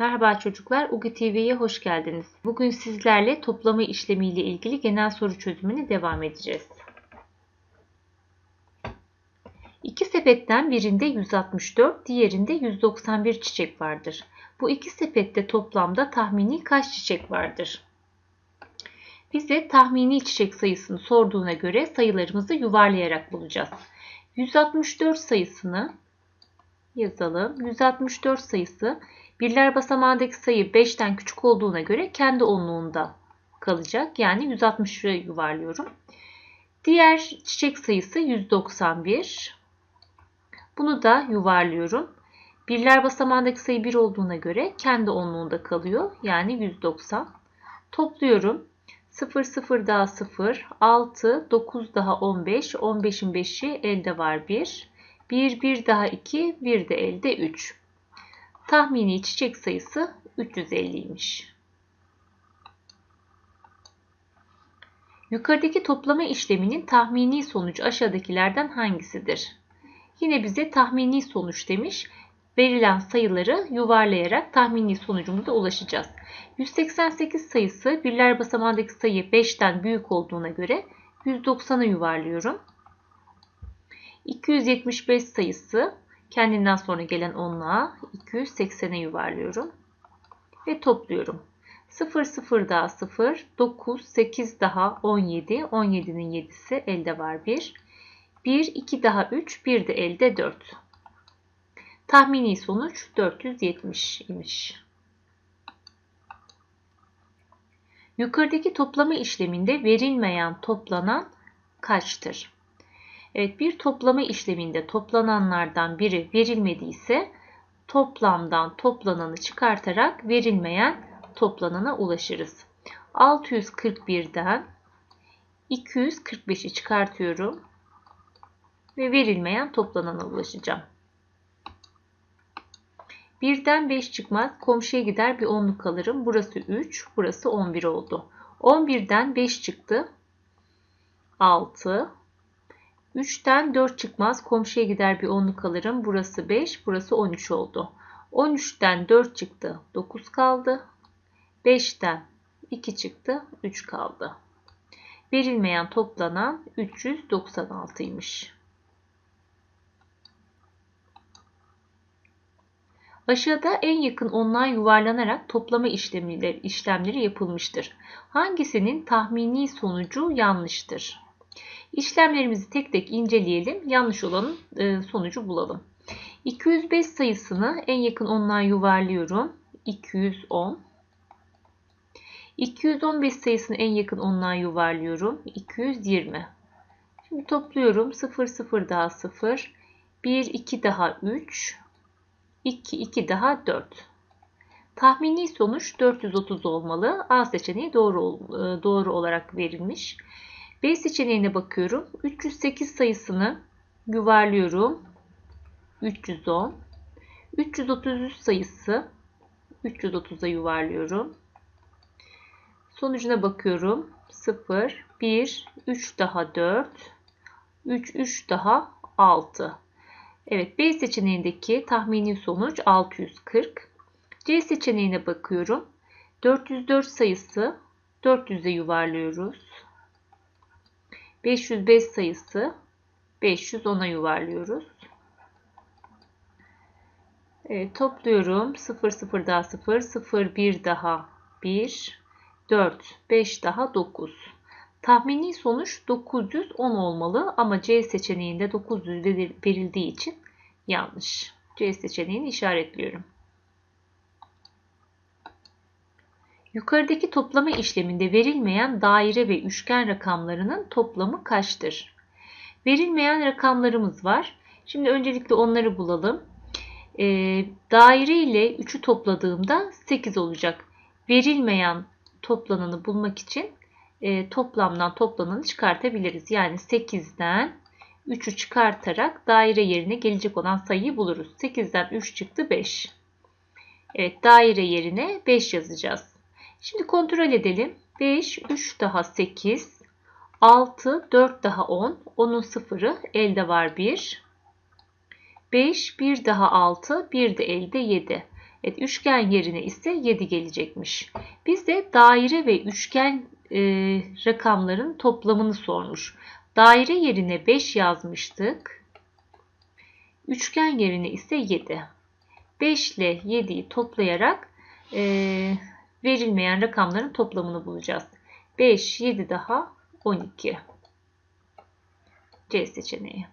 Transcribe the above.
Merhaba çocuklar, UGI TV'ye hoş geldiniz. Bugün sizlerle toplama işlemiyle ilgili genel soru çözümüne devam edeceğiz. İki sepetten birinde 164, diğerinde 191 çiçek vardır. Bu iki sepette toplamda tahmini kaç çiçek vardır? Bize tahmini çiçek sayısını sorduğuna göre sayılarımızı yuvarlayarak bulacağız. 164 sayısını yazalım. 164 sayısı birler basamağındaki sayı 5'ten küçük olduğuna göre kendi onluğunda kalacak. Yani 160'a yuvarlıyorum. Diğer çiçek sayısı 191. Bunu da yuvarlıyorum. Birler basamağındaki sayı 1 olduğuna göre kendi onluğunda kalıyor. Yani 190. Topluyorum. 0 0 daha 0, 6, 9 daha 15, 15'in 5'i elde var 1. 1, 1 daha 2, 1 de elde 3. Tahmini çiçek sayısı 350'ymiş. Yukarıdaki toplama işleminin tahmini sonucu aşağıdakilerden hangisidir? Yine bize tahmini sonuç demiş. Verilen sayıları yuvarlayarak tahmini sonucumuza ulaşacağız. 188 sayısı birler basamağındaki sayı 5'ten büyük olduğuna göre 190'a yuvarlıyorum. 275 sayısı kendinden sonra gelen onluğa 280'e yuvarlıyorum. Ve topluyorum. 0 0 daha 0, 9, 8 daha 17, 17'nin 7'si elde var 1. 1, 2 daha 3, 1 de elde 4. Tahmini sonuç 470 imiş. Yukarıdaki toplama işleminde verilmeyen toplanan kaçtır? Evet bir toplama işleminde toplananlardan biri verilmediyse toplamdan toplananı çıkartarak verilmeyen toplanana ulaşırız. 641'den 245'i çıkartıyorum ve verilmeyen toplanana ulaşacağım. Birden 5 çıkmaz. Komşuya gider bir onluk alırım. Burası 3, burası 11 oldu. 11'den 5 çıktı. 6. 3'ten 4 çıkmaz. Komşuya gider bir onluk alırım. Burası 5, burası 13 oldu. 13'ten 4 çıktı. 9 kaldı. 5'ten 2 çıktı. 3 kaldı. Verilmeyen toplanan 396'ymış. Aşağıda en yakın onluğa yuvarlanarak toplama işlemleri, işlemleri yapılmıştır. Hangisinin tahmini sonucu yanlıştır? İşlemlerimizi tek tek inceleyelim. Yanlış olanın e, sonucu bulalım. 205 sayısını en yakın onluğa yuvarlıyorum. 210. 215 sayısını en yakın onluğa yuvarlıyorum. 220. Şimdi topluyorum. 0 0 daha 0. 1 2 daha 3. 2, 2 daha 4. Tahmini sonuç 430 olmalı. A seçeneği doğru e, doğru olarak verilmiş. B seçeneğine bakıyorum. 308 sayısını yuvarlıyorum. 310. 333 sayısı 330'a yuvarlıyorum. Sonucuna bakıyorum. 0, 1, 3 daha 4, 3, 3 daha 6. Evet B seçeneğindeki tahmini sonuç 640. C seçeneğine bakıyorum. 404 sayısı 400'e yuvarlıyoruz. 505 sayısı 510'a yuvarlıyoruz. Evet, topluyorum. 0 0 daha 0, 0 1 daha 1, 4, 5 daha 9. Tahmini sonuç 910 olmalı ama C seçeneğinde 900 verildiği için yanlış. C seçeneğini işaretliyorum. Yukarıdaki toplama işleminde verilmeyen daire ve üçgen rakamlarının toplamı kaçtır? Verilmeyen rakamlarımız var. Şimdi öncelikle onları bulalım. E, daire ile 3'ü topladığımda 8 olacak. Verilmeyen toplananı bulmak için e, toplamdan toplananı çıkartabiliriz. Yani 8'den 3'ü çıkartarak daire yerine gelecek olan sayıyı buluruz. 8'den 3 çıktı 5. Evet daire yerine 5 yazacağız. Şimdi kontrol edelim. 5, 3 daha 8, 6, 4 daha 10. 10'un sıfırı elde var 1. 5, 1 daha 6, 1 de elde 7. Evet, üçgen yerine ise 7 gelecekmiş. Bize daire ve üçgen e, rakamların toplamını sormuş. Daire yerine 5 yazmıştık. Üçgen yerine ise 7. 5 ile 7'yi toplayarak e, verilmeyen rakamların toplamını bulacağız. 5, 7 daha 12. C seçeneği.